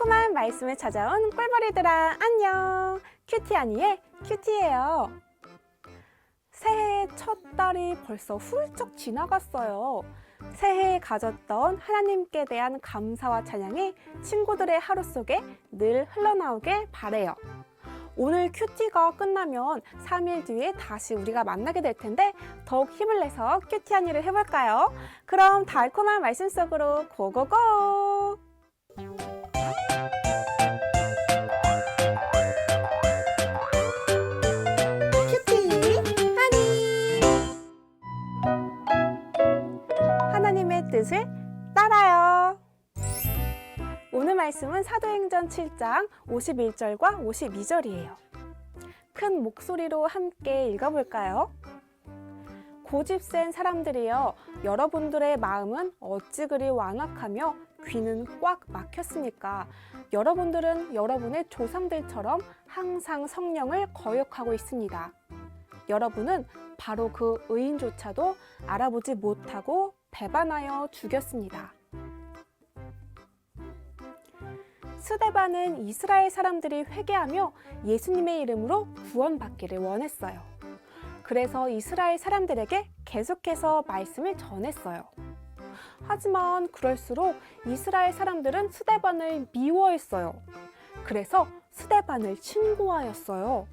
달콤한 말씀을 찾아온 꿀벌이들아 안녕 큐티 아니의 큐티예요 새해의 첫 달이 벌써 훌쩍 지나갔어요 새해에 가졌던 하나님께 대한 감사와 찬양이 친구들의 하루 속에 늘 흘러나오길 바래요 오늘 큐티가 끝나면 3일 뒤에 다시 우리가 만나게 될 텐데 더욱 힘을 내서 큐티 한 일을 해볼까요? 그럼 달콤한 말씀 속으로 고고고! 뜻을 따라요. 오늘 말씀은 사도행전 7장 51절과 52절이에요. 큰 목소리로 함께 읽어볼까요? 고집 센 사람들이여 여러분들의 마음은 어찌 그리 완악하며 귀는 꽉 막혔습니까? 여러분들은 여러분의 조상들처럼 항상 성령을 거역하고 있습니다. 여러분은 바로 그 의인조차도 알아보지 못하고 배반하여 죽였습니다. 스데반은 이스라엘 사람들이 회개하며 예수님의 이름으로 구원받기를 원했어요. 그래서 이스라엘 사람들에게 계속해서 말씀을 전했어요. 하지만 그럴수록 이스라엘 사람들은 스데반을 미워했어요. 그래서 스데반을 신고하였어요.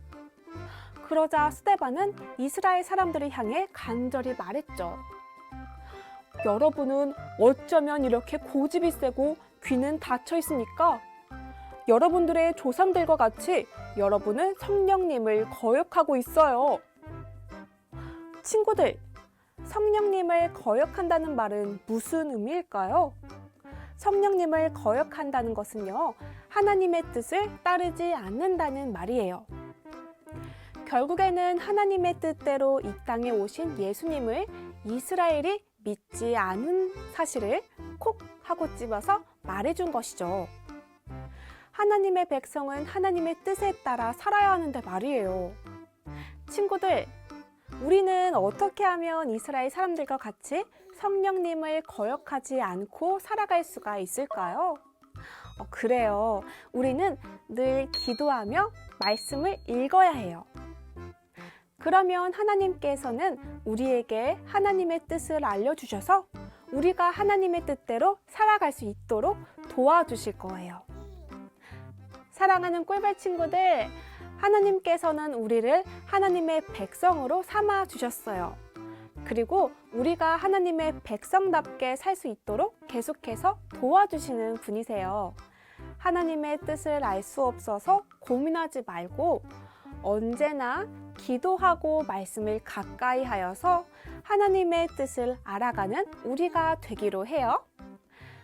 그러자 스데반은 이스라엘 사람들을 향해 간절히 말했죠. 여러분은 어쩌면 이렇게 고집이 세고 귀는 닫혀 있습니까? 여러분들의 조상들과 같이 여러분은 성령님을 거역하고 있어요. 친구들, 성령님을 거역한다는 말은 무슨 의미일까요? 성령님을 거역한다는 것은요, 하나님의 뜻을 따르지 않는다는 말이에요. 결국에는 하나님의 뜻대로 이 땅에 오신 예수님을 이스라엘이 믿지 않은 사실을 콕 하고 집어서 말해준 것이죠. 하나님의 백성은 하나님의 뜻에 따라 살아야 하는데 말이에요. 친구들, 우리는 어떻게 하면 이스라엘 사람들과 같이 성령님을 거역하지 않고 살아갈 수가 있을까요? 어, 그래요. 우리는 늘 기도하며 말씀을 읽어야 해요. 그러면 하나님께서는 우리에게 하나님의 뜻을 알려주셔서 우리가 하나님의 뜻대로 살아갈 수 있도록 도와주실 거예요. 사랑하는 꿀벌 친구들, 하나님께서는 우리를 하나님의 백성으로 삼아 주셨어요. 그리고 우리가 하나님의 백성답게 살 수 있도록 계속해서 도와주시는 분이세요. 하나님의 뜻을 알 수 없어서 고민하지 말고 언제나 기도하고 말씀을 가까이 하여서 하나님의 뜻을 알아가는 우리가 되기로 해요.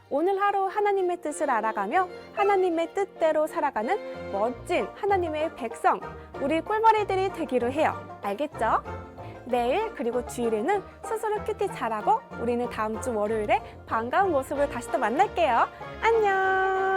오늘 하루 하나님의 뜻을 알아가며 하나님의 뜻대로 살아가는 멋진 하나님의 백성, 우리 꿀벌이들이 되기로 해요. 알겠죠? 내일 그리고 주일에는 스스로 큐티 잘하고 우리는 다음 주 월요일에 반가운 모습을 다시 또 만날게요. 안녕!